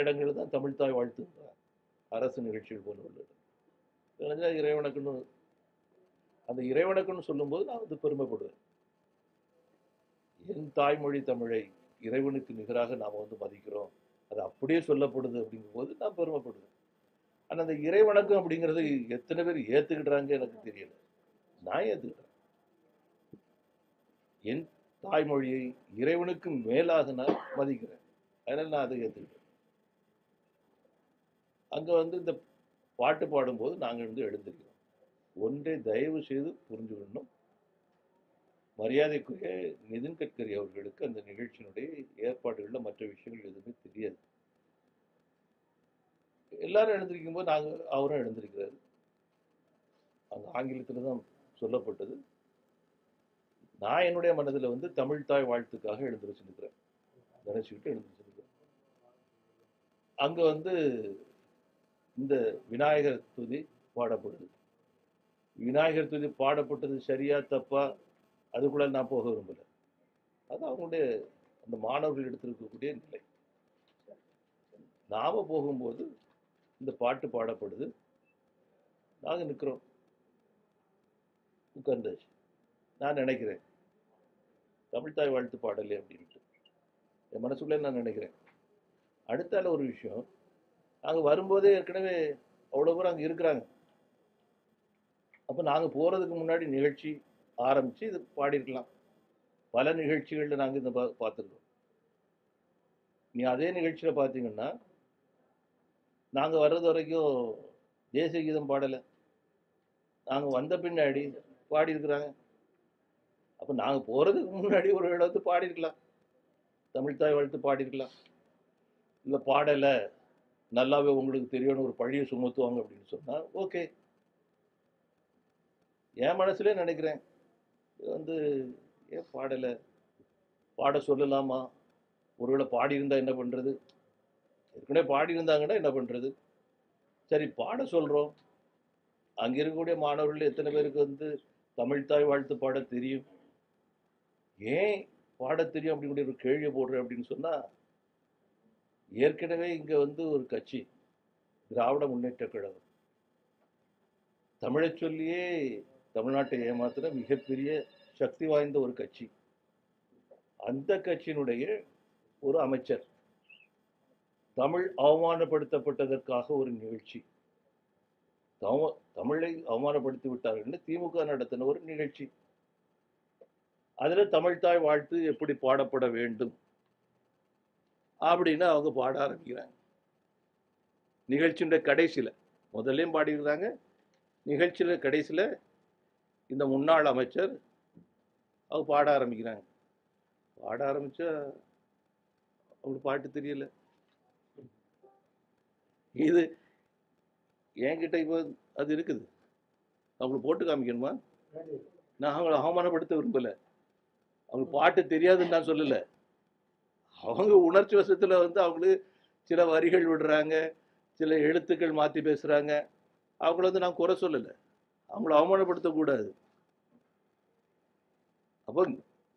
இடங்களில் தான் தமிழ் தாய் அரசு நிகழ்ச்சிகள் போல உள்ளது. இறைவனுக்குன்னு அந்த இறைவனுக்குன்னு சொல்லும்போது நான் வந்து பெருமைப்படுவேன். என் தாய்மொழி தமிழை இறைவனுக்கு நிகராக நாம் வந்து மதிக்கிறோம். அது அப்படியே சொல்லப்படுது அப்படிங்கும்போது நான் பெருமைப்படுவேன். ஆனால் அந்த இறைவணக்கம் அப்படிங்கிறது எத்தனை பேர் ஏற்றுக்கிட்டாங்க எனக்கு தெரியல. நான் ஏற்றுக்கிட்டேன் என் தாய்மொழியை இறைவனுக்கு மேலாக நான் மதிக்கிறேன். அதனால் நான் அதை ஏற்றுக்கிட்டேன் அங்கே வந்து இந்த பாட்டு பாடும்போது நாங்கள் வந்து எழுந்திருக்கிறோம். ஒன்றை தயவு செய்து புரிஞ்சுக்கணும். மரியாதைக்குரிய நிதின் கட்கரி அவர்களுக்கு அந்த நிகழ்ச்சியினுடைய ஏற்பாடுகளில் மற்ற விஷயங்கள் எதுவுமே தெரியாது. எல்லாரும் எழுந்திருக்கும் போது நாங்கள் அவரும் எழுந்திருக்கிறாரு. அங்கே ஆங்கிலத்தில் தான் சொல்லப்பட்டது. நான் என்னுடைய மனதில் வந்து தமிழ் தாய் வாழ்த்துக்காக எழுந்திருச்சிருக்கிறேன். நினைச்சுக்கிட்டு எழுந்திருச்சிருக்கிறேன். அங்கே வந்து இந்த விநாயகர் துதி பாடப்படுது விநாயகர் துதி பாடப்பட்டது சரியா தப்பா அதுக்குள்ள நான் போக விரும்பல. அது அவங்களுடைய அந்த மாணவர்கள் எடுத்திருக்கக்கூடிய நிலை. நாம போகும்போது இந்த பாட்டு பாடப்படுது. நாங்கள் நிற்கிறோம் உட்கார்ந்தாச்சு. நான் நினைக்கிறேன். தமிழ்தாய் வாழ்த்து பாடலே அப்படின்ட்டு. என் மனசுக்குள்ளே நான் நினைக்கிறேன். அடுத்தால ஒரு விஷயம். நாங்கள் வரும்போதே ஏற்கனவே அவ்வளோ பேர் அங்கே இருக்கிறாங்க. அப்போ நாங்கள் போகிறதுக்கு முன்னாடி நிகழ்ச்சி ஆரம்பித்து இது பாடியிருக்கலாம். பல நிகழ்ச்சிகளில் நாங்கள் இந்த பா பார்த்துருக்கோம். நீ அதே நிகழ்ச்சியில் பார்த்தீங்கன்னா நாங்கள் வர்றது வரைக்கும் தேசிய கீதம் பாடலை. நாங்கள் வந்த பின்னாடி பாடியிருக்கிறாங்க. அப்போ நாங்கள் போகிறதுக்கு முன்னாடி ஒரு இடத்து பாடியிருக்கலாம். தமிழ் தாய் வாழ்த்து பாடியிருக்கலாம். இல்லை பாடலை. நல்லாவே உங்களுக்கு தெரியும்னு ஒரு பழியை சுமத்துவாங்க அப்படின்னு சொன்னால் ஓகே என் மனசுலே நினைக்கிறேன் இது வந்து ஏன் பாடலை? பாட சொல்லலாமா? ஒருவேளை பாடியிருந்தால் என்ன பண்ணுறது ஏற்கனவே பாடியிருந்தாங்கன்னா என்ன பண்ணுறது சரி பாட சொல்கிறோம் அங்கே இருக்கக்கூடிய மாணவர்கள் எத்தனை பேருக்கு வந்து தமிழ் தாய் வாழ்த்து பாட தெரியும்? ஏன் பாட தெரியும் அப்படிங்கிற ஒரு கேள்வியை போடுறேன் அப்படின்னு சொன்னால் ஏற்கனவே இங்கே வந்து ஒரு கட்சி திராவிட முன்னேற்ற கழகம். தமிழை சொல்லியே தமிழ்நாட்டை ஏமாத்துற மிகப்பெரிய சக்தி வாய்ந்த ஒரு கட்சி. அந்த கட்சியினுடைய ஒரு அமைச்சர். தமிழ் அவமானப்படுத்தப்பட்டதற்காக ஒரு நிகழ்ச்சி. தம- தமிழை அவமானப்படுத்தி விட்டார்கள் திமுக நடத்தின ஒரு நிகழ்ச்சி. அதில் தமிழ்தாய் வாழ்த்து எப்படி பாடப்பட வேண்டும்? அப்படின்னு அவங்க பாட ஆரம்பிக்கிறாங்க. நிகழ்ச்சியுடைய கடைசியில் முதல்லையும் பாடியிருந்தாங்க நிகழ்ச்சியில் கடைசியில் இந்த முன்னாள் அமைச்சர் அவங்க பாட ஆரம்பிக்கிறாங்க. பாட ஆரம்பித்தா அவங்களுக்கு பாட்டு தெரியல. இது என்கிட்ட இப்போ அது இருக்குது. அவங்களுக்கு போட்டு காமிக்கணுமா? நான் அவங்கள அவமானப்படுத்த விரும்பலை. அவங்களுக்கு பாட்டு தெரியாதுன்னு நான் சொல்லலை. அவங்க உணர்ச்சி வசத்தில் வந்து அவங்களுக்கு சில வரிகள் விடுறாங்க சில எழுத்துக்கள் மாற்றி பேசுகிறாங்க அவங்கள வந்து நான் குறை சொல்லலை. அவங்கள அவமானப்படுத்தக்கூடாது அப்போ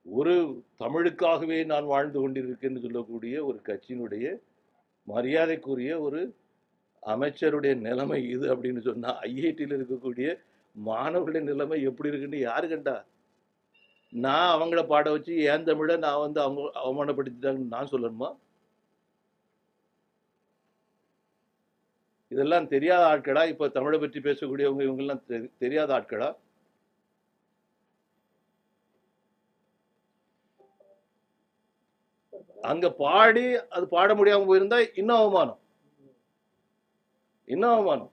ஒரு தமிழுக்காகவே நான் வாழ்ந்து கொண்டிருக்கேன்னு சொல்லக்கூடிய ஒரு கட்சியினுடைய மரியாதைக்குரிய ஒரு அமைச்சருடைய நிலைமை இது அப்படின்னு சொன்னால் ஐஐடியில் இருக்கக்கூடிய மாணவர்களுடைய நிலைமை எப்படி இருக்குன்னு யாரு கண்டா? நான் அவங்கள பாட வச்சு ஏன் தமிழை நான் வந்து அவங்க அவமானப்படுத்திட்டாங்கன்னு நான் சொல்லணுமா? இதெல்லாம் தெரியாத ஆட்களா? இப்ப தமிழை பற்றி பேசக்கூடியவங்க இவங்கெல்லாம் தெரி- தெரியாத ஆட்களா? அங்க பாடி அது பாட முடியாம போயிருந்தா இன்னும் அவமானம். இன்னும் அவமானம்.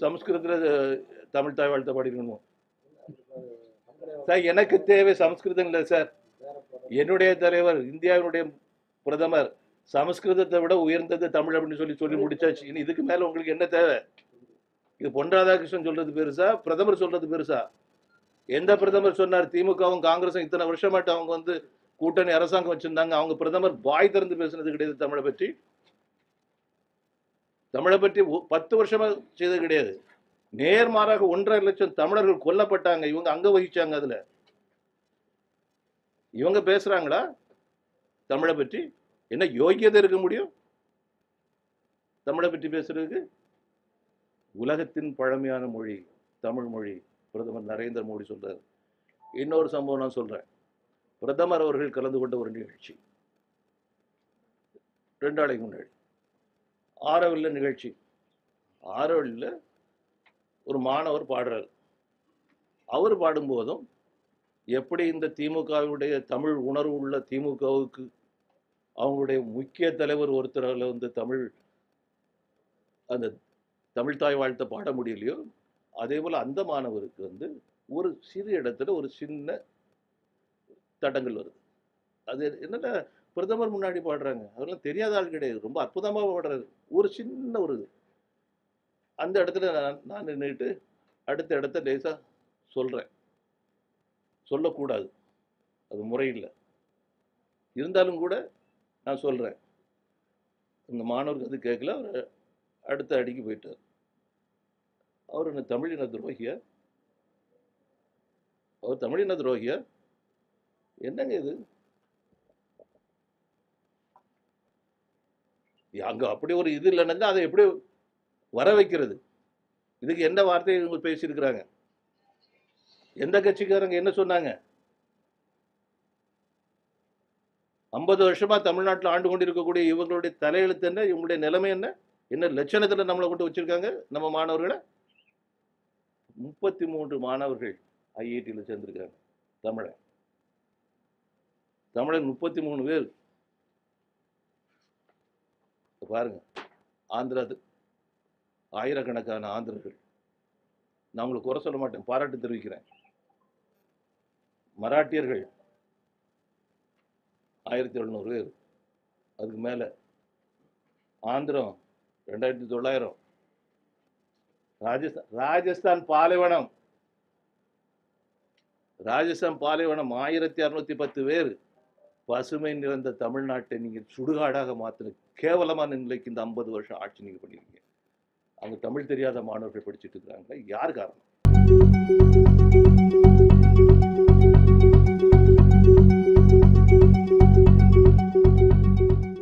சமஸ்கிருதத்துல தமிழ் தாய் வாழ்த்த பாடிருக்கணும்? சார் எனக்கு தேவை சமஸ்கிருதம் இல்லை சார். என்னுடைய தலைவர் இந்தியாவினுடைய பிரதமர் சமஸ்கிருதத்தை விட உயர்ந்தது தமிழ் அப்படின்னு சொல்லி சொல்லி முடிச்சாச்சு. இனி இதுக்கு மேலே உங்களுக்கு என்ன தேவை? இது பொன் ராதாகிருஷ்ணன் சொல்றது பெருசா? பிரதமர் சொல்றது பெருசா? எந்த பிரதமர் சொன்னார்? திமுகவும் காங்கிரஸும் இத்தனை வருஷமாட்டு அவங்க வந்து கூட்டணி அரசாங்கம் வச்சிருந்தாங்க. அவங்க பிரதமர் வாய் திறந்து பேசுனது கிடையாது தமிழை பற்றி. தமிழை பற்றி ஒ- பத்து வருஷமா செய்தது கிடையாது. நேர்மாறாக ஒன்றரை லட்சம் தமிழர்கள் கொல்லப்பட்டாங்க. இவங்க அங்க வகிச்சாங்க அதுல. இவங்க பேசுறாங்களா? தமிழை பற்றி என்ன யோகியதை இருக்க முடியும்? தமிழை பற்றி பேசுறதுக்கு? உலகத்தின் பழமையான மொழி தமிழ் மொழி பிரதமர் நரேந்திர மோடி சொல்றாரு. இன்னொரு சம்பவம் நான் சொல்றேன். பிரதமர் அவர்கள் கலந்து கொண்ட ஒரு நிகழ்ச்சி. ரெண்டு நாளைக்கு முன்னாடி. ஆரோவில் நிகழ்ச்சி. ஆரோவில் ஒரு மாணவர் பாடுறார். அவர் பாடும்போதும் எப்படி இந்த திமுகவுடைய தமிழ் உணர்வு உள்ள திமுகவுக்கு அவங்களுடைய முக்கிய தலைவர் ஒருத்தரால் வந்து தமிழ் அந்த தமிழ் தாய் வாழ்த்த பாட முடியலையோ அதே போல் அந்த மாணவருக்கு வந்து ஒரு சிறு இடத்துல ஒரு சின்ன தடங்கள் வருது. அது என்னென்ன பிரதமர் முன்னாடி பாடுறாங்க. அவரெல்லாம் தெரியாத ஆள் கிடையாது. ரொம்ப அற்புதமாக பாடுறாரு. ஒரு சின்ன ஒரு இது. அந்த இடத்துல நான் நான் நின்றுட்டு அடுத்த இடத்த லேசாக சொல்கிறேன் சொல்லக்கூடாது. அது முறையில்லை. இருந்தாலும் கூட நான் சொல்கிறேன் இந்த மாணவருக்கு அது கேட்கல. அவர் அடுத்த அடிக்கு போயிட்டார். அவர் என்ன தமிழின துரோகியா? அவர் தமிழின துரோகியா? என்னங்க இது? அங்கே அப்படி ஒரு இது இல்லைன்னா அதை எப்படி வர வைக்கிறது. இதுக்கு என்ன வார்த்தையை இவங்க பேசியிருக்கிறாங்க? எந்த கட்சிக்காரங்க என்ன சொன்னாங்க? ஐம்பது வருஷமா தமிழ்நாட்டில் ஆண்டு கொண்டு இருக்கக்கூடிய இவங்களுடைய தலையெழுத்து என்ன? இவங்களுடைய நிலைமை என்ன? என்ன லட்சணத்தில் நம்மளை கொண்டு வச்சிருக்காங்க நம்ம மாணவர்களை? முப்பத்தி மூன்று மாணவர்கள் ஐஐடியில் சேர்ந்திருக்காங்க தமிழன். தமிழன் முப்பத்தி மூணு பேர் பாருங்க. ஆந்திரா ஆயிரக்கணக்கான ஆந்திரர்கள். நான் உங்களுக்கு குறை சொல்ல மாட்டேன். பாராட்டு தெரிவிக்கிறேன். மராட்டியர்கள் ஆயிரத்தி எழுநூறு பேர். அதுக்கு மேலே ஆந்திரம் ரெண்டாயிரத்தி தொள்ளாயிரம். ராஜஸ்தான் ராஜஸ்தான் பாலைவனம். ராஜஸ்தான் பாலைவனம் ஆயிரத்தி அறுநூத்தி பத்து பேர். பசுமை நிறைந்த தமிழ்நாட்டை நீங்கள் சுடுகாடாக மாற்றின கேவலமான நிலைக்கு இந்த ஐம்பது வருஷம் ஆட்சி நீங்கள் பண்ணிருக்கீங்க. அங்கே தமிழ் தெரியாத மாணவர்கள் படிச்சுட்டு இருக்கிறாங்களா யார் காரணம்?